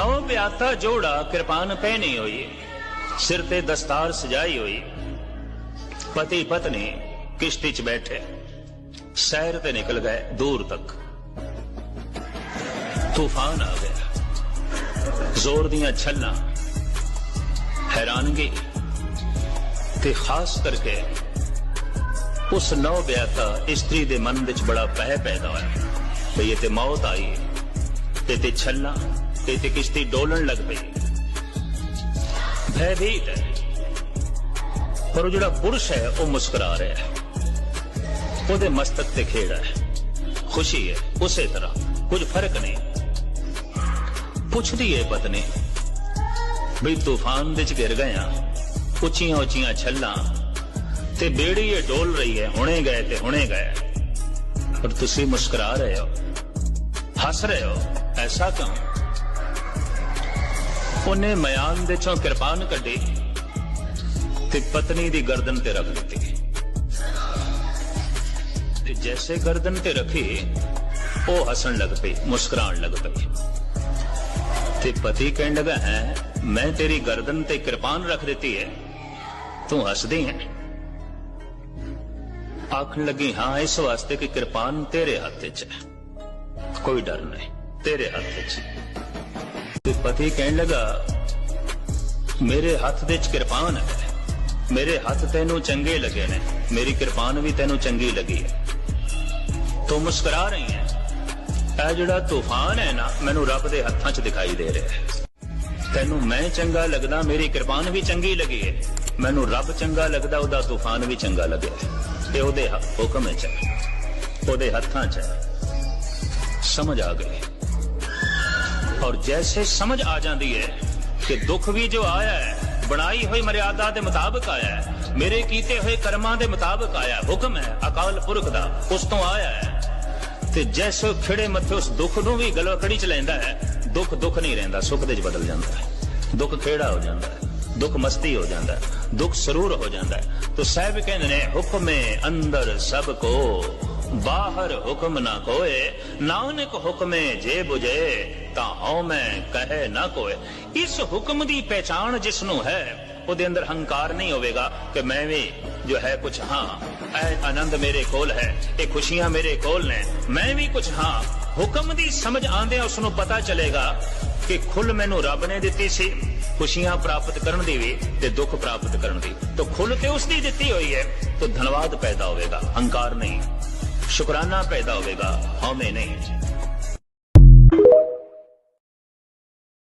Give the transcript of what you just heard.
ਨੌ ਪਿਆਤਾ ਜੋੜਾ ਕਿਰਪਾਨ ਪਹਿਨੀ ਹੋਈ, ਸਿਰ ਤੇ ਦਸਤਾਰ ਸਜਾਈ ਹੋਈ। ਪਤੀ ਪਤਨੀ ਕਿਸ਼ਤੀ 'ਚ ਬੈਠੇ ਸੈਰ ਤੇ ਨਿਕਲ ਗਏ ਦੂਰ ਤੱਕ। ਤੂਫਾਨ ਆ ਗਿਆ। ਜ਼ੋਰ ਦੀਆਂ ਛੱਲਾਂ ਹੈਰਾਨਗੀ। ਤੇ ਖਾਸ ਕਰਕੇ ਉਸ ਨੌ ਵਿਆਹਤਾ ਇਸਤਰੀ ਦੇ ਮਨ ਵਿੱਚ ਬੜਾ ਭੈ ਪੈਦਾ ਹੋਇਆ। ਤੇ ਇਹ ਤੇ ਮੌਤ ਆਈ ਤੇ ਤੇ ਛੱਲਾਂ ਤੇ ਤੇ ਕਿਸ਼ਤੀ ਡੋਲਣ ਲੱਗ ਪਈ। ਭੈਭੀਤ ਹੈ ਪਰ ਉਹ ਜਿਹੜਾ ਪੁਰਸ਼ ਹੈ, ਉਹ ਮੁਸਕਰਾ ਰਿਹਾ ਹੈ। ਉਹਦੇ ਮਸਤਕ ਤੇ ਖੇੜਾ ਹੈ। ਖੁਸ਼ੀ ਹੈ, ਉਸੇ ਤਰ੍ਹਾਂ। ਕੁਝ ਫ਼ਰਕ ਨਹੀਂ। ਪੁੱਛਦੀ ਹੈ ਪਤਨੀ ਵੀ ਤੂਫਾਨ ਵਿੱਚ ਗਿਰ ਗਿਆ ਉੱਚੀਆਂ ਉੱਚੀਆਂ ਛੱਲਾਂ। ਤੇ ਬੇੜੀ ਇਹ ਡੋਲ ਰਹੀ ਹੈ, ਹੁਣੇ ਗਏ ਤੇ ਹੁਣੇ ਗਏ। ਪਰ ਤੁਸੀਂ ਮੁਸਕਰਾ ਰਹੇ ਹੋ। ਹੱਸ ਰਹੇ ਹੋ। ਐਸਾ ਕਿਉਂ? ਉਹਨੇ ਮਿਆਨ ਦੇ ਚੋਂ ਕਿਰਪਾਨ ਕੱਢੀ ਤੇ ਪਤਨੀ ਦੀ ਗਰਦਨ ਤੇ ਰੱਖ ਦਿੱਤੀ। ਤੇ ਜੈਸੇ ਗਰਦਨ ਤੇ ਰੱਖੀ, ਉਹ ਹੱਸਣ ਲੱਗ ਪਈ, ਮੁਸਕਰਾਉਣ ਲੱਗ ਪਈ। ਤੇ ਪਤੀ ਕਹਿਣ ਲੱਗਾ, ਹੈ, ਮੈਂ ਤੇਰੀ ਗਰਦਨ ਤੇ ਕਿਰਪਾਨ ਰੱਖ ਦਿੱਤੀ ਹੈ। ਤੂੰ ਹੱਸਦੀ ਹੈ? ਆਖਣ ਲੱਗੀ, ਹਾਂ, ਇਸ ਵਾਸਤੇ ਕਿ ਕਿਰਪਾਨ ਤੇਰੇ ਹੱਥ 'ਚ ਹੈ। ਕੋਈ ਡਰ ਨਹੀਂ, ਤੇਰੇ ਹੱਥ 'ਚ। ਪਤੀ ਕਹਿਣ ਲੱਗਾ, ਮੇਰੇ ਹੱਥ ਦੇ ਕਿਰਪਾਨ ਹੈ। ਮੇਰੇ ਹੱਥ ਤੈਨੂੰ ਚੰਗੇ ਲੱਗੇ ਨੇ। ਮੇਰੀ ਕਿਰਪਾਨ ਵੀ ਤੈਨੂੰ ਚੰਗੀ ਲੱਗੀ ਹੈ। ਤੂੰ ਮੁਸਕਰਾ ਰਹੀ ਹੈ। ਇਹ ਜਿਹੜਾ ਤੂਫਾਨ ਹੈ ਨਾ, ਮੈਨੂੰ ਰੱਬ ਦੇ ਹੱਥਾਂ 'ਚ ਦਿਖਾਈ ਦੇ ਰਿਹਾ ਹੈ। ਤੈਨੂੰ ਮੈਂ ਚੰਗਾ ਲੱਗਦਾ, ਮੇਰੀ ਕਿਰਪਾਨ ਵੀ ਚੰਗੀ ਲੱਗੀ ਹੈ। ਮੈਨੂੰ ਰੱਬ ਚੰਗਾ ਲੱਗਦਾ, ਉਹਦਾ ਤੂਫਾਨ ਵੀ ਚੰਗਾ ਲੱਗਿਆ ਤੇ ਉਹਦੇ ਹੁਕਮ ਚ ਹੈ। ਉਹਦੇ ਹੱਥਾਂ 'ਚ ਸਮਝ ਆ ਗਈ ਔਰ ਜੈਸੇ ਸਮਝ ਆ ਜਾਂਦੀ ਹੈ ਕਿ ਦੁੱਖ ਵੀ ਜੋ ਆਇਆ ਹੈ ਬਣਾਈ ਹੋਈ ਮਰਿਆਦਾ ਦੇ ਮੁਤਾਬਕ ਆਇਆ ਹੈ ਮੇਰੇ ਕੀਤੇ ਹੋਏ ਕਰਮਾਂ ਦੇ ਮੁਤਾਬਕ ਆਇਆ ਹੁਕਮ ਹੈ ਅਕਾਲ ਪੁਰਖ ਦਾ ਉਸ ਤੋਂ ਆਇਆ ਹੈ ਤੇ ਜੈਸੇ ਖਿੜੇ ਮੱਥੇ ਉਸ ਦੁੱਖ ਨੂੰ ਵੀ ਗਲਵਕੜੀ ਚ ਲੈਂਦਾ ਹੈ ਦੁੱਖ ਦੁੱਖ ਨਹੀਂ ਰਹਿੰਦਾ ਸੁੱਖ ਦੇ ਚ ਬਦਲ ਜਾਂਦਾ ਹੈ ਦੁੱਖ ਖੇੜਾ ਹੋ ਜਾਂਦਾ ਹੈ ਦੁੱਖ ਮਸਤੀ ਹੋ ਜਾਂਦਾ ਹੈ ਦੁੱਖ ਸਰੂਰ ਹੋ ਜਾਂਦਾ ਹੈ ਤੋ ਸਾਹਿਬ ਕਹਿੰਦੇ ਨੇ ਹੁਕਮੇ ਅੰਦਰ ਸਭ ਕੋ ਬਾਹਰ ਹੁਕਮ ਨਾ ਕੋਏ ਨਾਨਕ ਹੁਕਮੇ ਜੇ 부ਜੇ ਤਾਂ ਹਉ ਮੈਂ ਕਹੇ ਨਾ ਕੋਏ। ਇਸ ਹੁਕਮ ਦੀ ਪਹਿਚਾਣ ਜਿਸ ਨੂੰ ਹੈ, ਉਹਦੇ ਅੰਦਰ ਹੰਕਾਰ ਨਹੀਂ ਹੋਵੇਗਾ ਕਿ ਮੈਂ ਵੀ ਜੋ ਹੈ ਕੁਝ ਹਾਂ। ਇਹ ਆਨੰਦ ਮੇਰੇ ਕੋਲ ਹੈ, ਇਹ ਖੁਸ਼ੀਆਂ ਮੇਰੇ ਕੋਲ ਨੇ, ਮੈਂ ਵੀ ਕੁਝ ਹਾਂ। ਹੁਕਮ ਦੀ ਸਮਝ ਆਂਦਿਆਂ ਉਸ ਨੂੰ ਪਤਾ ਚੱਲੇਗਾ ਕਿ ਖੁੱਲ ਮੈਨੂੰ ਰੱਬ ਨੇ ਦਿੱਤੀ ਸੀ, ਖੁਸ਼ੀਆਂ ਪ੍ਰਾਪਤ ਕਰਨ ਦੀ ਵੀ ਤੇ ਦੁੱਖ ਪ੍ਰਾਪਤ ਕਰਨ ਦੀ ਤਾਂ ਖੁੱਲ ਤੇ ਉਸ ਦੀ ਦਿੱਤੀ ਹੋਈ ਹੈ, ਤਾਂ ਧੰਨਵਾਦ ਪੈਦਾ ਹੋਵੇਗਾ, ਹੰਕਾਰ ਨਹੀਂ। ਸ਼ੁਕਰਾਨਾ ਪੈਦਾ ਹੋਵੇਗਾ। ਹਉਮੈ ਨਹੀਂ।